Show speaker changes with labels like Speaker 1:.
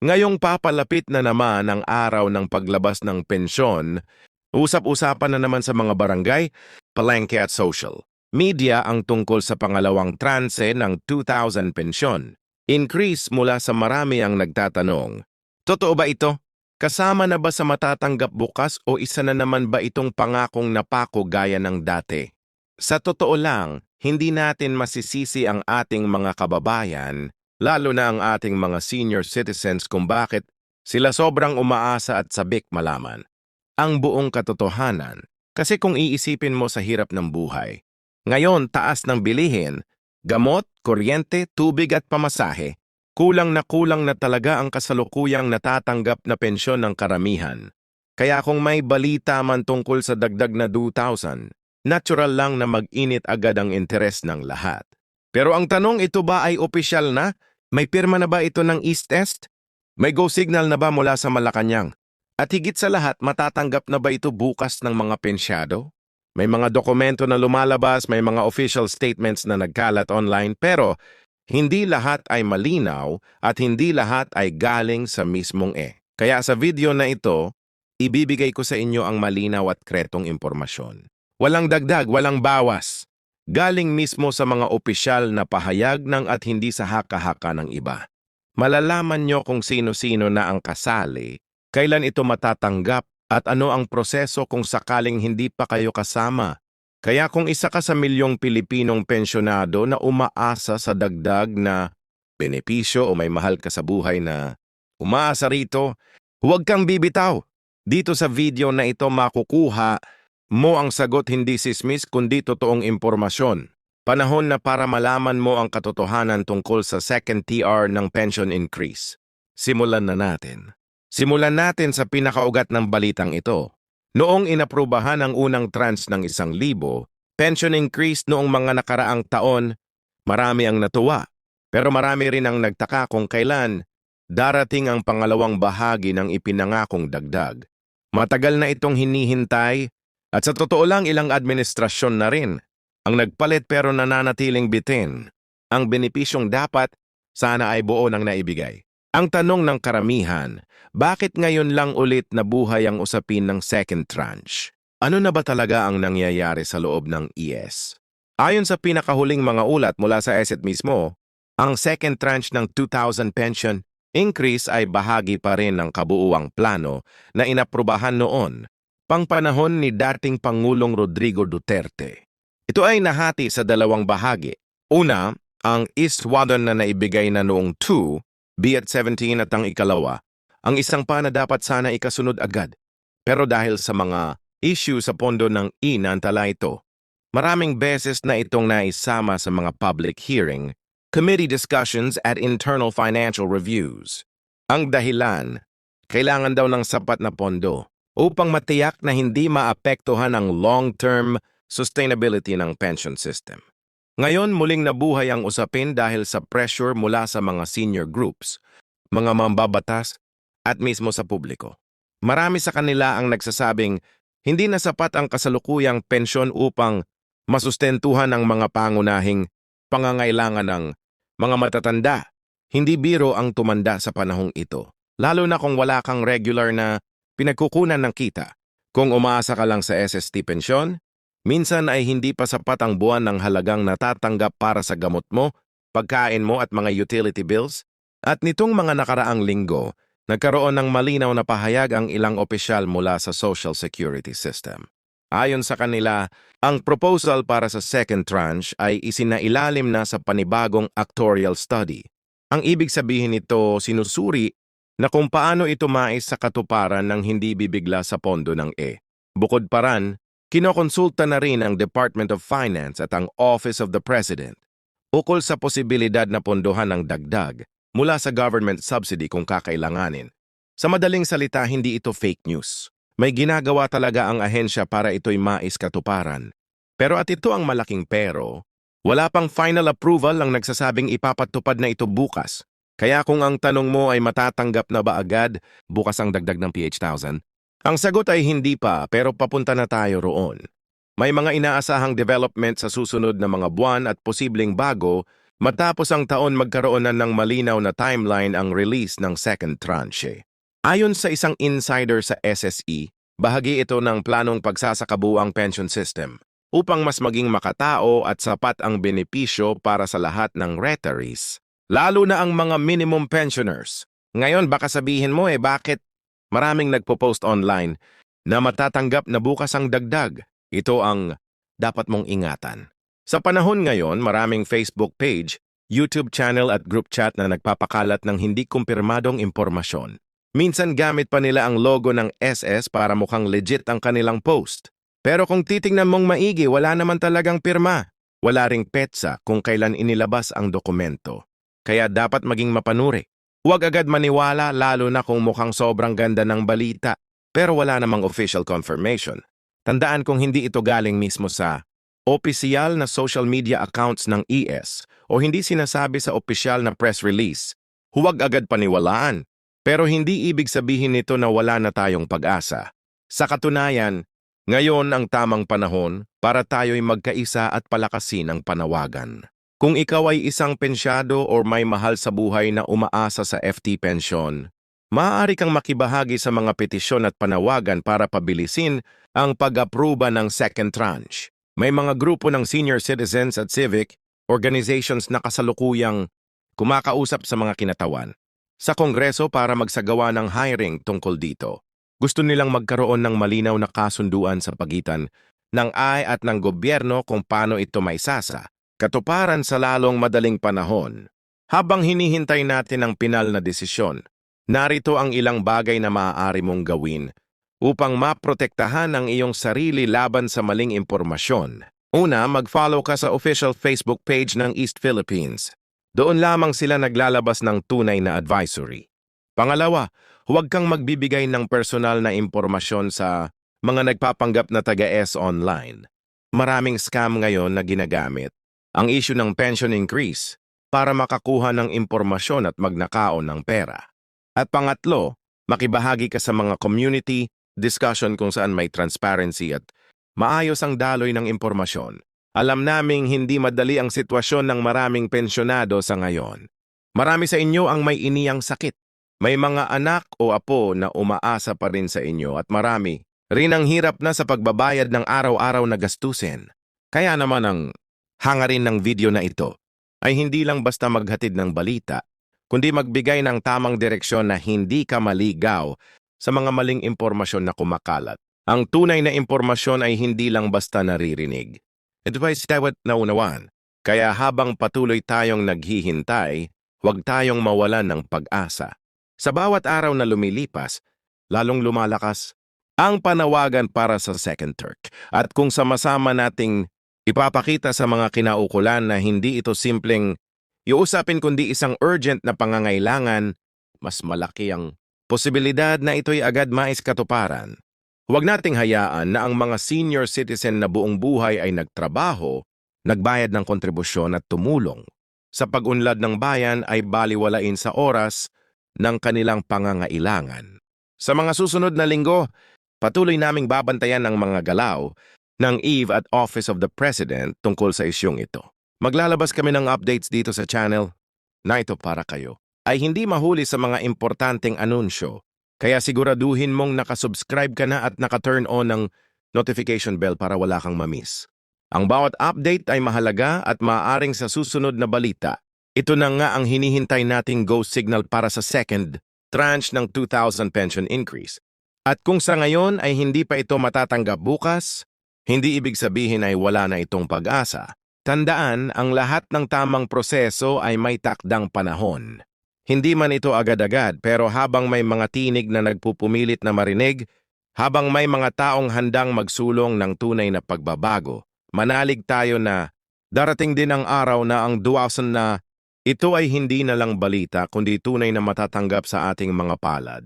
Speaker 1: Ngayong papalapit na naman ang araw ng paglabas ng pensyon, usap-usapan na naman sa mga barangay, palengke at social. Media ang tungkol sa pangalawang transe ng 2,000 pensyon. Increase mula sa marami ang nagtatanong. Totoo ba ito? Kasama na ba sa matatanggap bukas o isa na naman ba itong pangakong napako gaya ng dati? Sa totoo lang, hindi natin masisisi ang ating mga kababayan, lalo na ang ating mga senior citizens kung bakit sila sobrang umaasa at sabik malaman. Ang buong katotohanan, kasi kung iisipin mo sa hirap ng buhay, ngayon taas ng bilihin, gamot, kuryente, tubig at pamasahe, kulang na kulang na talaga ang kasalukuyang natatanggap na pensyon ng karamihan. Kaya kung may balita man tungkol sa dagdag na 2,000, natural lang na mag-init agad ang interes ng lahat. Pero ang tanong ito ba ay opisyal na? May pirma na ba ito ng East Est? May go signal na ba mula sa Malacanang? At higit sa lahat, matatanggap na ba ito bukas ng mga pensyado? May mga dokumento na lumalabas, may mga official statements na nagkalat online, pero hindi lahat ay malinaw at hindi lahat ay galing sa mismong E. Kaya sa video na ito, ibibigay ko sa inyo ang malinaw at kretong impormasyon. Walang dagdag, walang bawas. Galing mismo sa mga opisyal na pahayag ng at hindi sa haka-haka ng iba. Malalaman nyo kung sino-sino na ang kasali, kailan ito matatanggap at ano ang proseso kung sakaling hindi pa kayo kasama. Kaya kung isa ka sa milyong Pilipinong pensyonado na umaasa sa dagdag na benepisyo o may mahal ka sa buhay na umaasa rito, huwag kang bibitaw. Dito sa video na ito makukuha mo ang sagot hindi sismis kundi totoong impormasyon. Panahon na para malaman mo ang katotohanan tungkol sa second TR ng pension increase. Simulan na natin. Simulan natin sa pinakaugat ng balitang ito. Noong inaprubahan ang unang trans ng isang libo, pension increase noong mga nakaraang taon, marami ang natuwa. Pero marami rin ang nagtaka kung kailan darating ang pangalawang bahagi ng ipinangakong dagdag. Matagal na itong hinihintay at sa totoo lang ilang administrasyon na rin ang nagpalit pero nananatiling bitin. Ang benepisyong dapat sana ay buo nang naibigay. Ang tanong ng karamihan, bakit ngayon lang ulit nabuhay ang usapin ng second tranche? Ano na ba talaga ang nangyayari sa loob ng ES? Ayon sa pinakahuling mga ulat mula sa ESET mismo, ang second tranche ng 2,000 pension increase ay bahagi pa rin ng kabuuang plano na inaprubahan noon, pangpanahon ni dating Pangulong Rodrigo Duterte. Ito ay nahati sa dalawang bahagi. Una, ang East Wadon na naibigay na noong 2, Biat 17 at ang ikalawa, ang isang pa na dapat sana ikasunod agad. Pero dahil sa mga issue sa pondo ng inantala ito, maraming beses na itong naisama sa mga public hearing, committee discussions at internal financial reviews. Ang dahilan, kailangan daw ng sapat na pondo upang matiyak na hindi maapektuhan ang long-term sustainability ng pension system. Ngayon muling nabuhay ang usapin dahil sa pressure mula sa mga senior groups, mga mambabatas at mismo sa publiko. Marami sa kanila ang nagsasabing hindi na sapat ang kasalukuyang pensyon upang masustentuhan ang mga pangunahing pangangailangan ng mga matatanda. Hindi biro ang tumanda sa panahong ito, lalo na kung wala kang regular na pinagkukunan ng kita. Kung umaasa ka lang sa SST pensyon, minsan ay hindi pa sapat ang buwan ng halagang natatanggap para sa gamot mo, pagkain mo at mga utility bills. At nitong mga nakaraang linggo, nagkaroon ng malinaw na pahayag ang ilang opisyal mula sa Social Security System. Ayon sa kanila, ang proposal para sa second tranche ay isinailalim na sa panibagong actuarial study. Ang ibig sabihin nito sinusuri na kung paano ito mais sa katuparan ng hindi bibigla sa pondo ng E. Bukod pa ran, kinokonsulta na rin ang Department of Finance at ang Office of the President ukol sa posibilidad na pondohan ng dagdag mula sa government subsidy kung kakailanganin. Sa madaling salita, hindi ito fake news. May ginagawa talaga ang ahensya para ito'y mais katuparan. Pero at ito ang malaking pero, wala pang final approval ang nagsasabing ipapatupad na ito bukas. Kaya kung ang tanong mo ay matatanggap na ba agad bukas ang dagdag ng PH1000, ang sagot ay hindi pa pero papunta na tayo roon. May mga inaasahang development sa susunod na mga buwan at posibleng bago Matapos ang taon magkaroon na ng malinaw na timeline ang release ng second tranche. Ayon sa isang insider sa SSE, bahagi ito ng planong pagsasakabuang pension system upang mas maging makatao at sapat ang benepisyo para sa lahat ng retirees, lalo na ang mga minimum pensioners. Ngayon baka sabihin mo eh bakit maraming nagpo-post online na matatanggap na bukas ang dagdag. Ito ang dapat mong ingatan. Sa panahon ngayon, maraming Facebook page, YouTube channel at group chat na nagpapakalat ng hindi kumpirmadong impormasyon. Minsan gamit pa nila ang logo ng SS para mukhang legit ang kanilang post. Pero kung titingnan mong maigi, wala naman talagang pirma. Wala ring petsa kung kailan inilabas ang dokumento. Kaya dapat maging mapanuri. Huwag agad maniwala lalo na kung mukhang sobrang ganda ng balita pero wala namang official confirmation. Tandaan kung hindi ito galing mismo sa opisyal na social media accounts ng ES o hindi sinasabi sa opisyal na press release, huwag agad paniwalaan. Pero hindi ibig sabihin nito na wala na tayong pag-asa. Sa katunayan, ngayon ang tamang panahon para tayo'y magkaisa at palakasin ang panawagan. Kung ikaw ay isang pensyado o may mahal sa buhay na umaasa sa FT Pension, maaari kang makibahagi sa mga petisyon at panawagan para pabilisin ang pag-apruba ng second tranche. May mga grupo ng senior citizens at civic organizations na kasalukuyang kumakausap sa mga kinatawan sa Kongreso para magsagawa ng hiring tungkol dito. Gusto nilang magkaroon ng malinaw na kasunduan sa pagitan ng ay at ng gobyerno kung paano ito may sasa, katuparan sa lalong madaling panahon. Habang hinihintay natin ang pinal na desisyon, narito ang ilang bagay na maaari mong gawin upang maprotektahan ang iyong sarili laban sa maling impormasyon. Una, mag-follow ka sa official Facebook page ng East Philippines. Doon lamang sila naglalabas ng tunay na advisory. Pangalawa, huwag kang magbibigay ng personal na impormasyon sa mga nagpapanggap na taga-S online. Maraming scam ngayon na ginagamit ang issue ng pension increase para makakuha ng impormasyon at magnakaon ng pera. At pangatlo, makibahagi ka sa mga community discussion kung saan may transparency at maayos ang daloy ng impormasyon. Alam naming hindi madali ang sitwasyon ng maraming pensyonado sa ngayon. Marami sa inyo ang may iniyang sakit. May mga anak o apo na umaasa pa rin sa inyo at marami rin ang hirap na sa pagbabayad ng araw-araw na gastusin. Kaya naman ang hangarin ng video na ito ay hindi lang basta maghatid ng balita, kundi magbigay ng tamang direksyon na hindi ka maligaw sa mga maling impormasyon na kumakalat. Ang tunay na impormasyon ay hindi lang basta naririnig. Ito ay sitawat na unawan. Kaya habang patuloy tayong naghihintay, huwag tayong mawalan ng pag-asa. Sa bawat araw na lumilipas, lalong lumalakas ang panawagan para sa second Turk. At kung sama-sama nating ipapakita sa mga kinaukulan na hindi ito simpleng iusapin kundi isang urgent na pangangailangan, mas malaki ang posibilidad na ito'y agad mais katuparan. Huwag nating hayaan na ang mga senior citizen na buong buhay ay nagtrabaho, nagbayad ng kontribusyon at tumulong. Sa pag-unlad ng bayan ay baliwalain sa oras ng kanilang pangangailangan. Sa mga susunod na linggo, patuloy naming babantayan ang mga galaw ng Eve at Office of the President tungkol sa isyong ito. Maglalabas kami ng updates dito sa channel na ito para kayo. Ay hindi mahuli sa mga importanteng anunsyo kaya siguraduhin mong nakasubscribe ka na at naka-turn on ng notification bell para wala kang mamiss. Ang bawat update ay mahalaga at maaaring sa susunod na balita. Ito na nga ang hinihintay nating go signal para sa second tranche ng 2,000 pension increase. At kung sa ngayon ay hindi pa ito matatanggap bukas, hindi ibig sabihin ay wala na itong pag-asa. Tandaan, ang lahat ng tamang proseso ay may takdang panahon. Hindi man ito agad-agad pero habang may mga tinig na nagpupumilit na marinig, habang may mga taong handang magsulong ng tunay na pagbabago, manalig tayo na darating din ang araw na ang duwasan na ito ay hindi na lang balita kundi tunay na matatanggap sa ating mga palad.